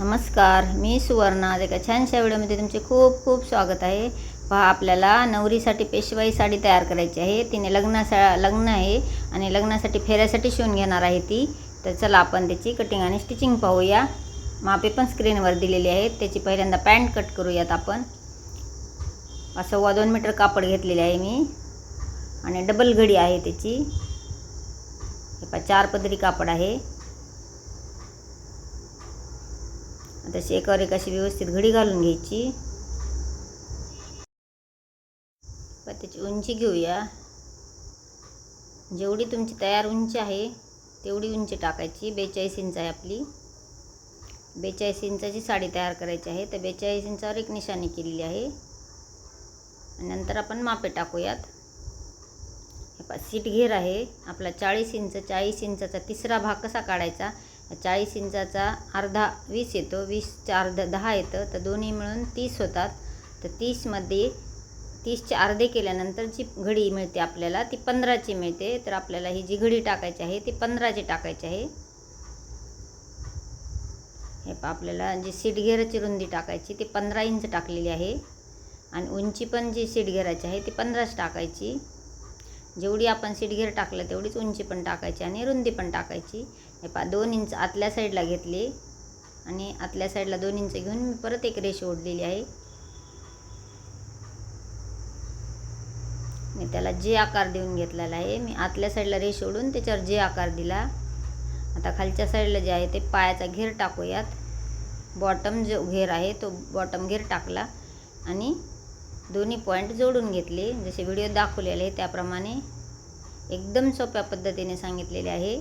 नमस्कार मी सुवर्णा. आज एका छानशा व्हिडिओमध्ये तुमचे खूप खूप स्वागत आहे. पहा आपल्याला नवरीसाठी पेशवाई साडी तयार करायची आहे. तिने लग्नासा लग्न आहे आणि लग्नासाठी फेऱ्यासाठी शिवून घेणार आहे ती. तर चला आपण त्याची कटिंग आणि स्टिचिंग पाहूया. मापे पण स्क्रीनवर दिलेली आहेत. त्याची पहिल्यांदा पॅन्ट कट करूयात आपण. सव्वा दोन मीटर कापड घेतलेले आहे मी. आणि डबल घडी आहे त्याची. हे चार पदरी कापड आहे. तशी एकावर एक अशी व्यवस्थित घडी घालून घ्यायची. पण त्याची उंची घेऊया. जेवढी तुमची तयार उंची आहे तेवढी उंची टाकायची. बेचाळीस इंच आहे आपली. बेचाळीस इंचाची साडी तयार करायची आहे. तर बेचाळीस इंचावर एक निशाणी केलेली आहे. आणि नंतर आपण मापे टाकूयात. हे पा सीट घेर आहे. आपला चाळीस इंच चाळीस इंचाचा तिसरा भाग कसा काढायचा? चाळीस इंचाचा अर्धा वीस येतो वीसच्या अर्धा दहा येतं तर दोन्ही मिळून तीस होतात. तर तीसमध्ये तीसचे अर्धे केल्यानंतर जी घडी मिळते आपल्याला ती पंधराची मिळते. तर आपल्याला ही जी घडी टाकायची आहे ती पंधराची टाकायची आहे. हे पा आपल्याला जी सीटघेराची रुंदी टाकायची ती पंधरा इंच टाकलेली आहे. आणि उंची पण जी सीटघेराची आहे ती पंधराच टाकायची. जेवढी आपण सीटघेर टाकलं तेवढीच उंची पण टाकायची आणि रुंदी पण टाकायची. हे पा दोन इंच आतल्या साईडला घेतली आणि आतल्या साईडला दोन इंच घेऊन मी परत एक रेष ओढलेली आहे. मी त्याला जे आकार देऊन घेतलेला आहे मी आतल्या साईडला रेष ओढून त्याच्यावर जे आकार दिला. आता खालच्या साईडला जे आहे ते पायाचा घेर टाकूयात. बॉटम जो घेर आहे तो बॉटम घेर टाकला आणि दोन्ही पॉईंट जोडून घेतले. जसे व्हिडिओ दाखवलेले आहे त्याप्रमाणे एकदम सोप्या पद्धतीने सांगितलेले आहे.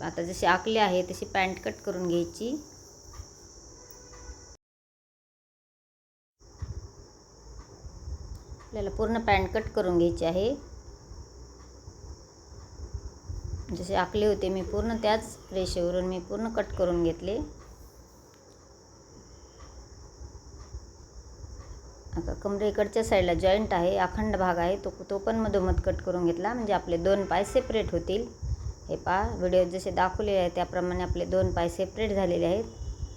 आता जसे आखले आहे तशी पॅन्ट कट करून घ्यायची. आपल्याला पूर्ण पॅन्ट कट करून घ्यायची आहे. जसे आखले होते मी पूर्ण त्याच रेषेवरून मी पूर्ण कट करून घेतले. आता कमरेकडच्या साईडला जॉईंट आहे अखंड भाग आहे तो तो पण मधोमध कट करून घेतला. म्हणजे आपले दोन पाय सेपरेट होतील. हे पहा व्हिडिओ जसे दाखवलेले आहे त्याप्रमाणे आपले दोन पाय सेपरेट झालेले आहेत.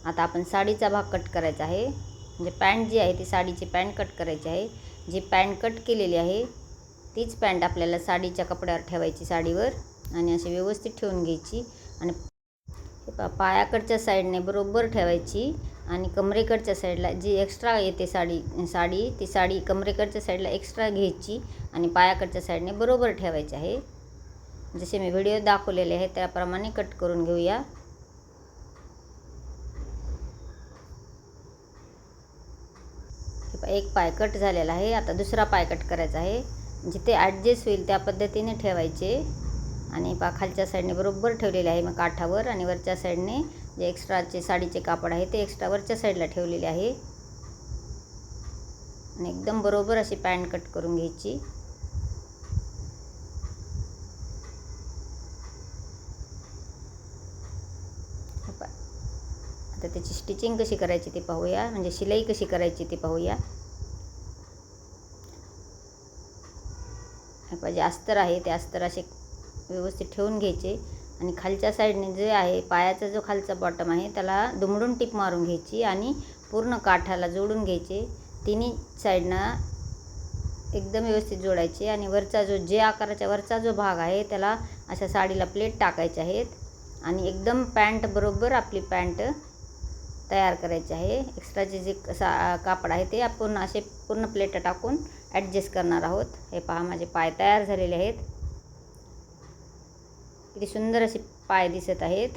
आता आपण साडीचा भाग कट करायचा आहे. म्हणजे पॅन्ट जी आहे ती साडीची पॅन्ट कट करायची आहे. जी पॅन्ट कट केलेली आहे तीच पॅन्ट आपल्याला साडीच्या कपड्यावर ठेवायची साडीवर आणि अशी व्यवस्थित ठेवून घ्यायची. आणि हे पायाकडच्या साईडने बरोबर ठेवायची आणि कमरेकडच्या साईडला जी एक्स्ट्रा येते साडी साडी ती साडी कमरेकडच्या साईडला एक्स्ट्रा घ्यायची आणि पायाकडच्या साईडने बरोबर ठेवायची आहे. जसे मी व्हिडिओ दाखवलेले आहे त्याप्रमाणे कट करून घेऊया. एक पाय कट झालेला आहे. आता दुसरा पाय कट करायचा आहे. जिथे ॲडजस्ट होईल त्या पद्धतीने ठेवायचे. आणि पा खालच्या साईडने बरोबर ठेवलेले आहे मग काठावर. आणि वरच्या साईडने जे एक्स्ट्राचे साडीचे कापड आहे ते एक्स्ट्रा वरच्या साईडला ठेवलेले आहे. आणि एकदम बरोबर अशी पॅन्ट कट करून घ्यायची आता त्याची स्टिचिंग कशी करायची ते पाहूया. म्हणजे शिलाई कशी करायची ते पाहूया. जे अस्तर आहे ते अस्तर असे व्यवस्थित ठेवून घ्यायचे. आणि खालच्या साईडने जे आहे पायाचा जो खालचा बॉटम आहे त्याला दुमडून टिप मारून घ्यायची आणि पूर्ण काठाला जोडून घ्यायचे. तिन्ही साईडनं एकदम व्यवस्थित जोडायचे आणि वरचा जो जे आकाराच्या वरचा जो भाग आहे त्याला अशा साडीला प्लेट टाकायचे आहेत. आणि एकदम पॅन्ट बरोबर आपली पॅन्ट तयार करायचे आहे. एक्स्ट्राचे जे सा कापड आहे ते आपण असे पूर्ण प्लेट टाकून ॲडजस्ट करणार आहोत. हे पहा माझे पाय तयार झालेले आहेत. किती सुंदर असे पाय दिसत आहेत.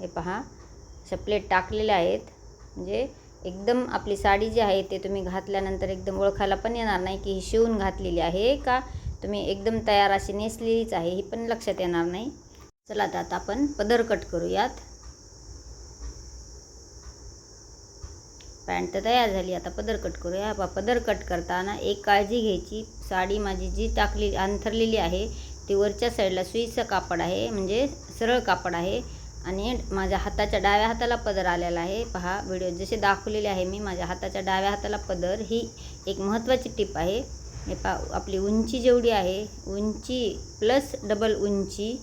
हे पहा अशा प्लेट टाकलेल्या आहेत. म्हणजे एकदम आपली साडी जी आहे ते तुम्ही घातल्यानंतर एकदम ओळखायला पण येणार नाही की ही शिवून घातलेली आहे का तुम्ही एकदम तयार अशी नेसलेलीच आहे ही पण लक्षात येणार नाही. चला तर आता आपण पदर कट करूयात. पॅन्ट तर तयार झाली. आता पदर कट करूया. बा पदर कट करताना एक काळजी घ्यायची. साडी माझी जी टाकली अंथरलेली आहे ती वरच्या साईडला सुईचं कापड आहे म्हणजे सरळ कापड आहे. आणि माझ्या हाताच्या डाव्या हाताला पदर आलेला आहे. पहा व्हिडिओ जसे दाखवलेले आहे मी माझ्या हाताच्या डाव्या हाताला पदर ही एक महत्त्वाची टिप आहे. हे पा आपली उंची जेवढी आहे उंची प्लस डबल उंची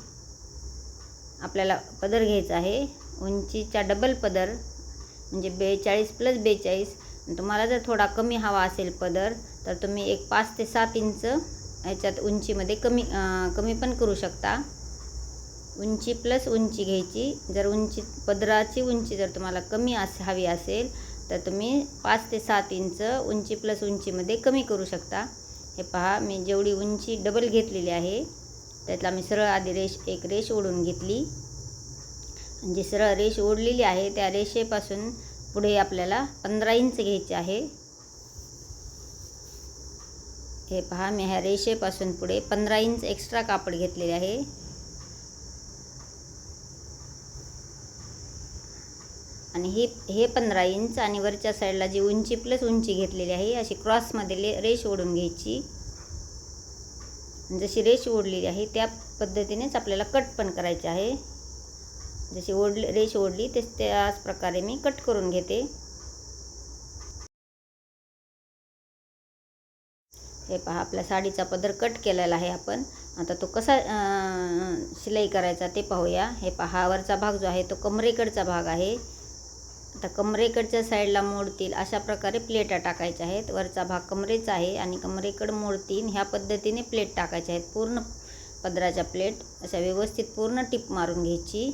आपल्याला पदर घ्यायचा आहे. उंचीच्या डबल पदर म्हणजे बेचाळीस प्लस बेचाळीस. तुम्हाला जर थोडा कमी हवा असेल पदर तर तुम्ही एक पाच ते सात इंच ह्याच्यात उंचीमध्ये कमी कमी पण करू शकता. उंची प्लस उंची घ्यायची. जर उंची पदराची उंची जर तुम्हाला कमी अस हवी असेल तर तुम्ही पाच ते सात इंच उंची प्लस उंचीमध्ये कमी करू शकता. हे पहा मी जेवढी उंची डबल घेतलेली आहे त्यातला मी सरळ आधी रेष एक रेष ओढून घेतली. जी सरळ रेष ओढलेली आहे त्या रेषेपासून पुढे आपल्याला पंधरा इंच घ्यायचे आहे. हे पहा मी ह्या रेषेपासून पुढे पंधरा इंच एक्स्ट्रा कापड घेतलेले आहे. आणि हे हे पंधरा इंच आणि वरच्या साईडला जी उंची प्लस उंची घेतलेली आहे अशी क्रॉसमध्ये ले रेष ओढून घ्यायची. जशी रेष ओढलेली आहे त्या पद्धतीनेच आपल्याला कट पण करायचे आहे. जशी ओढली रेष ओढली तेच त्याच प्रकारे मी कट करून घेते. हे पहा आपल्या साडीचा पदर कट केलेला आहे आपण. आता तो कसा शिलाई करायचा ते पाहूया. हे पहा वरचा भाग जो आहे तो कमरेकडचा भाग आहे. आता कमरेकडच्या साईडला मोडतील अशा प्रकारे प्लेटा टाकायच्या आहेत. वरचा भाग कमरेचा आहे आणि कमरेकड मोडतील ह्या पद्धतीने प्लेट टाकायच्या आहेत. पूर्ण पदराच्या प्लेट अशा व्यवस्थित पूर्ण टिप मारून घ्यायची.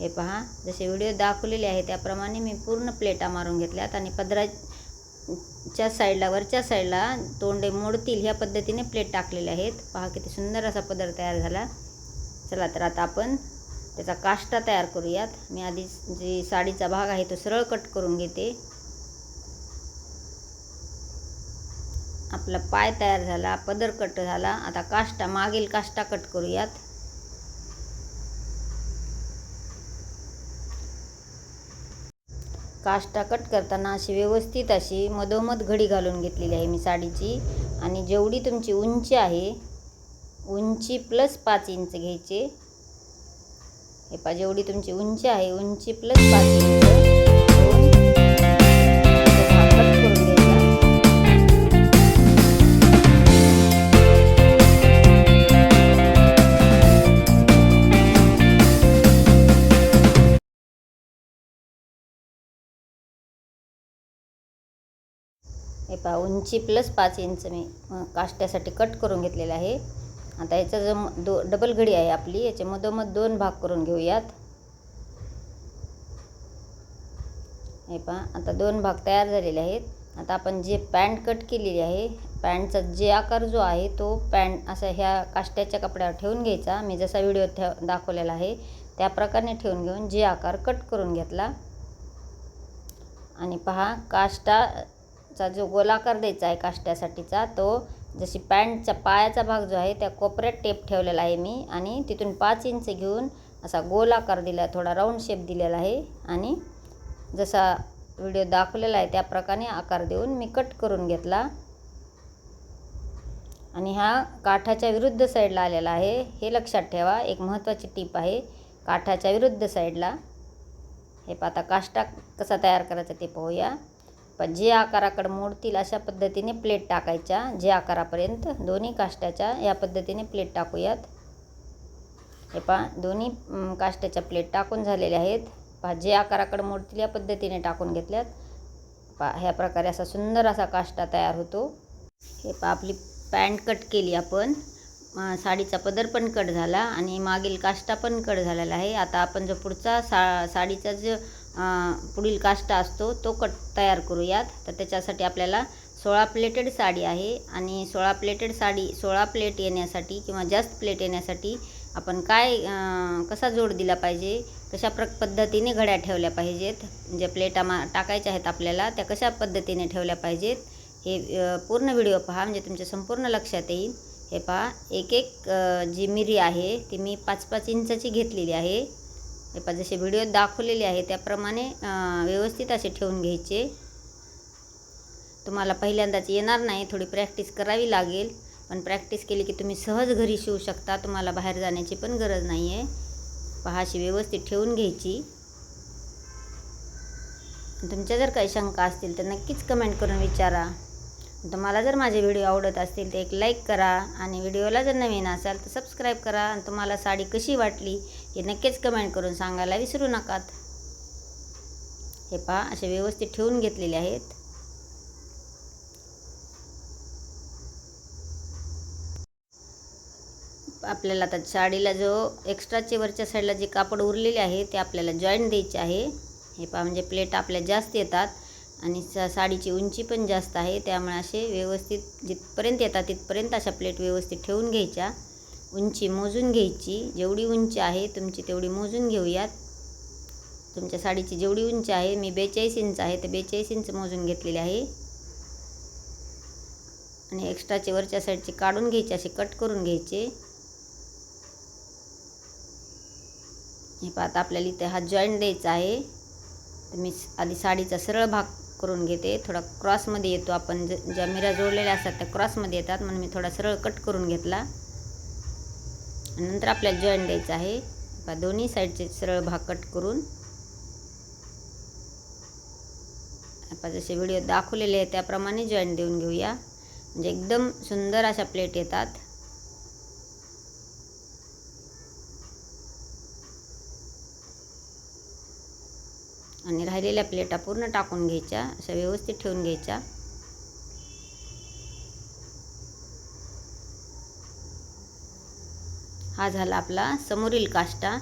हे पहा जसे व्हिडिओ दाखवलेले आहे त्याप्रमाणे मी पूर्ण प्लेटा मारून घेतल्यात आणि पदराच्या साईडला वरच्या साईडला तोंडे मोडतील ह्या पद्धतीने प्लेट टाकलेले आहेत. पहा किती सुंदर असा पदर तयार झाला. चला तर आता आपण त्याचा काष्टा तयार करूयात. मी आधी जी साडीचा भाग आहे तो सरळ कट करून घेते. आपला पाय तयार झाला पदर कट झाला. आता काष्टा मागील काष्टा कट करूयात. काष्टा कट करताना अशी व्यवस्थित अशी मधोमध घडी घालून घेतलेली आहे मी साडीची. आणि जेवढी तुमची उंची आहे उंची प्लस पाच इंच घ्यायचे. हे पा जेवढी तुमची उंची आहे उंची प्लस पाच इंच. पहा उंची प्लस पाच इंच मी काष्ट्यासाठी कट करून घेतलेलं आहे. आता याचा जो म- दो डबल घडी आहे आपली याच्यामधोमध मधोमध दोन भाग करून घेऊयात. हे पहा आता दोन भाग तयार झालेले आहेत. आता आपण जे पॅन्ट कट केलेली आहे पॅन्टचा जे आकार जो आहे तो पॅन्ट असा ह्या काष्ट्याच्या कपड्यावर ठेवून घ्यायचा. मी जसा व्हिडिओ ठेव दाखवलेला आहे त्या प्रकारे ठेवून घेऊन जे आकार कट करून घेतला. आणि पहा काष्टा चा जो गोलाकार द्यायचा आहे काष्ट्यासाठीचा तो जशी पॅन्टचा पायाचा भाग जो आहे त्या कोपऱ्यात टेप ठेवलेला आहे मी आणि तिथून पाच इंच घेऊन असा गोलाकार दिला थोडा राऊंड शेप दिलेला आहे आणि जसा व्हिडिओ दाखवलेला आहे त्याप्रकारे आकार देऊन मी कट करून घेतला. आणि हा काठाच्या विरुद्ध साईडला आलेला आहे हे लक्षात ठेवा एक महत्त्वाची टीप आहे काठाच्या विरुद्ध साईडला हे पाहता काष्टा कसा तयार करायचा ते पाहूया. पण जे आकाराकडे मोडतील अशा पद्धतीने प्लेट टाकायच्या जे आकारापर्यंत दोन्ही काष्ट्याच्या या पद्धतीने प्लेट टाकूयात. हे पहा दोन्ही काष्टाच्या काष्ट्याच्या प्लेट टाकून झालेल्या आहेत. पहा जे आकाराकडे मोडतील या पद्धतीने टाकून घेतल्यात. पहा ह्या प्रकारे असा सुंदर असा काष्टा तयार होतो. हे पहा आपली पॅन्ट कट केली आपण. साडीचा पदर पण कट झाला आणि मागील काष्टा पण कट झालेला आहे. आता आपण जो पुढचा सा साडीचा जो पुढील काष्टा असतो तो कट तयार करूयात. तर त्याच्यासाठी आपल्याला सोळा प्लेटेड साडी आहे आणि सोळा प्लेटेड साडी सोळा प्लेट येण्यासाठी किंवा जास्त प्लेट येण्यासाठी आपण काय कसा जोड दिला पाहिजे कशा प्र पद्धतीने घड्या ठेवल्या पाहिजेत ज्या प्लेटा मा टाकायच्या आहेत आपल्याला त्या कशा पद्धतीने ठेवल्या पाहिजेत हे पूर्ण व्हिडिओ पहा म्हणजे तुमच्या संपूर्ण लक्षात येईल. हे पहा एक एक जी मिरी आहे ती मी पाच पाच इंचाची घेतलेली आहे. हे जसे व्हिडिओ दाखवलेले आहे त्याप्रमाणे व्यवस्थित असे ठेवून घ्यायचे. तुम्हाला पहिल्यांदाच येणार नाही थोडी प्रॅक्टिस करावी लागेल. पण प्रॅक्टिस केली की तुम्ही सहज घरी शिवू शकता तुम्हाला बाहेर जाण्याची पण गरज नाही आहे पहा अशी व्यवस्थित ठेवून घ्यायची. तुमच्या जर काही शंका असतील तर नक्कीच कमेंट करून विचारा. तुम्हाला जर माझे व्हिडिओ आवडत असतील तर एक लाईक करा. आणि व्हिडिओला जर नवीन असाल तर सबस्क्राईब करा. आणि तुम्हाला साडी कशी वाटली हे नक्कीच कमेंट करून सांगायला विसरू नकात. हे पहा असे व्यवस्थित ठेवून घेतलेले आहेत. आपल्याला आता साडीला जो एक्स्ट्राचे वरच्या साईडला जे कापड उरलेले आहे ते आपल्याला जॉईंट द्यायचे आहे. हे पहा म्हणजे प्लेट आपल्या जास्त येतात आणि सा साडीची उंची पण जास्त आहे. त्यामुळे असे व्यवस्थित जिथपर्यंत येतात तिथपर्यंत अशा प्लेट व्यवस्थित ठेवून घ्यायच्या. उंची मोजून घ्यायची. जेवढी उंची आहे तुमची तेवढी मोजून घेऊयात. तुमच्या साडीची जेवढी उंची आहे मी बेचाळीस इंच आहे तर बेचाळीस इंच मोजून घेतलेली आहे. आणि एक्स्ट्राचे वरच्या साईडचे काढून घ्यायचे असे कट करून घ्यायचे. हे पाहता आपल्याला इथे हा जॉईंट द्यायचा आहे. तर मी आधी साडीचा सरळ भाग करून घेते. थोडा क्रॉसमध्ये येतो आपण. ज ज्या मिऱ्या जोडलेल्या असतात त्या क्रॉसमध्ये येतात. म्हणून मी थोडा सरळ कट करून घेतला. नंतर आपल्याला जॉईंट द्यायचं आहे पहा दोन्ही साईडचे सरळ भाग कट करून आपण जसे व्हिडिओ दाखवलेले आहे त्याप्रमाणे जॉईंट देऊन घेऊया. म्हणजे एकदम सुंदर अशा प्लेट येतात. आणि राहिलेल्या प्लेटा पूर्ण टाकून घ्यायच्या अशा व्यवस्थित ठेवून घ्यायच्या. हा झाला आपला समोरील काष्टा.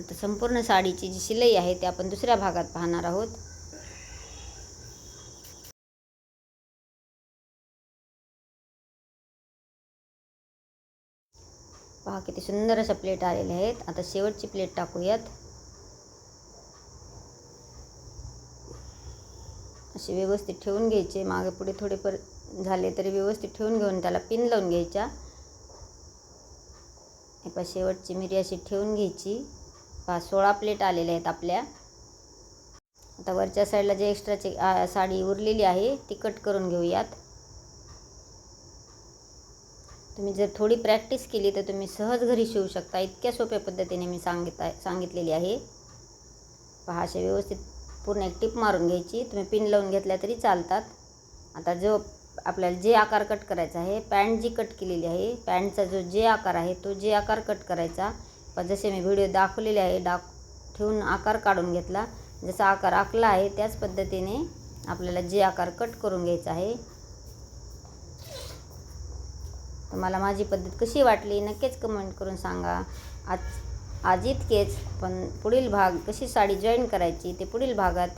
आता संपूर्ण साडीची जी शिलाई आहे ते आपण दुसऱ्या भागात पाहणार आहोत. पहा किती सुंदर अशा प्लेट आलेल्या आहेत. आता शेवटची प्लेट टाकूयात. असे व्यवस्थित ठेवून घ्यायचे. मागे पुढे थोडे पर झाले तरी व्यवस्थित ठेवून घेऊन त्याला पिन लावून घ्यायच्या. हे पहा शेवटची मिरी अशी ठेवून घ्यायची. पहा सोळा प्लेट आलेल्या आहेत आपल्या. आता वरच्या साईडला जे एक्स्ट्राची साडी उरलेली आहे ती कट करून घेऊयात. तुम्ही जर थोडी प्रॅक्टिस केली तर तुम्ही सहज घरी शिवू शकता. इतक्या सोप्या पद्धतीने मी सांगित सांगितलेली आहे. पहा असे व्यवस्थित पूर्ण एक टिप मारून घ्यायची. तुम्ही पिन लावून घेतल्या तरी चालतात. आता जो आपल्याला जे आकार कट करायचा आहे पॅन्ट जी कट केलेली आहे पॅन्टचा जो जे आकार आहे तो जे आकार कट करायचा. पण जसे मी व्हिडिओ दाखवलेले आहे डाक ठेवून आकार काढून घेतला. जसा आकार आखला आहे त्याच पद्धतीने आपल्याला जे आकार कट करून घ्यायचा आहे. तर मला माझी पद्धत कशी वाटली नक्कीच कमेंट करून सांगा. आज आज इतकेच पण पुढील भाग कशी साडी जॉईन करायची ते पुढील भागात